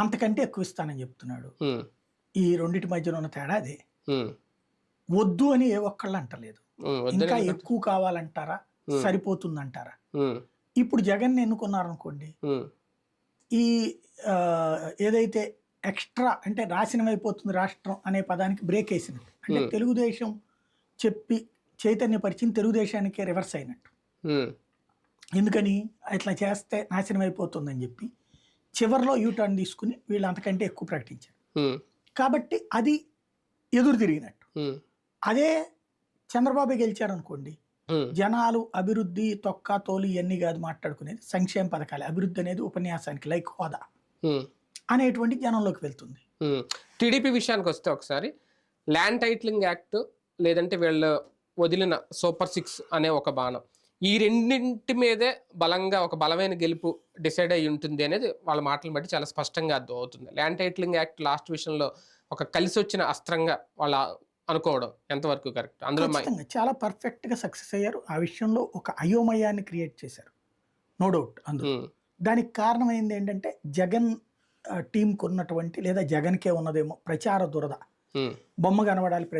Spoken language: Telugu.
అంతకంటే ఎక్కువ ఇస్తానని చెప్తున్నాడు. ఈ రెండింటి మధ్యన ఉన్న తేడా అదే. వద్దు అని ఏ ఒక్కళ్ళు అంటలేదు. ఇంకా ఎక్కువ కావాలంటారా? సరిపోతుందంటారా? ఇప్పుడు జగన్ ఎన్నుకున్నారనుకోండి ఈ ఏదైతే ఎక్స్ట్రా అంటే నాశనం అయిపోతుంది రాష్ట్రం అనే పదానికి బ్రేక్ వేసినట్టు అంటే తెలుగుదేశం చెప్పి చైతన్యపరిచింది తెలుగుదేశానికే రివర్స్ అయినట్టు. ఎందుకని? ఇట్లా చేస్తే నాశనం అయిపోతుందని చెప్పి చివరిలో యూ టర్న్ తీసుకుని వీళ్ళు అంతకంటే ఎక్కువ ప్రకటించారు. కాబట్టి అది ఎదురు తిరిగినట్టు. అదే చంద్రబాబు గెలిచారనుకోండి ఉమ్, జనాలు అభివృద్ధి తొక్క తోలు ఇవన్నీ కాదు మాట్లాడుకునేది సంక్షేమ పథకాలు అభివృద్ధి అనేది ఉపన్యాసానికి లైక్ హోదా. అనేటువంటి జనంలోకి వెళ్తుంది. టీడీపీ విషయానికి వస్తే ఒకసారి ల్యాండ్ టైటిలింగ్ యాక్ట్ లేదంటే వీళ్ళు వదిలిన సూపర్ సిక్స్ అనే ఒక బాణం. ఈ రెండింటి మీదే బలంగా ఒక బలమైన గెలుపు డిసైడ్ అయి ఉంటుంది అనేది వాళ్ళ మాటలను బట్టి చాలా స్పష్టంగా అర్థం అవుతుంది ల్యాండ్ టైటిలింగ్ యాక్ట్ లాస్ట్ విషయంలో ఒక కలిసి వచ్చిన అస్త్రంగా వాళ్ళ అనుకోవడం ఎంతవరకు కరెక్ట్? అందులో చాలా పర్ఫెక్ట్గా సక్సెస్ అయ్యారు. ఆ విషయంలో ఒక అయోమయాన్ని క్రియేట్ చేశారు. నో డౌట్ అందులో. దానికి కారణమైంది ఏంటంటే జగన్ ఆ, టీంకు ఉన్నటువంటి లేదా జగన్కే ఉన్నదేమో ప్రచార దురద. మ్మ్. బొమ్మ కనబడాలి ప్రతి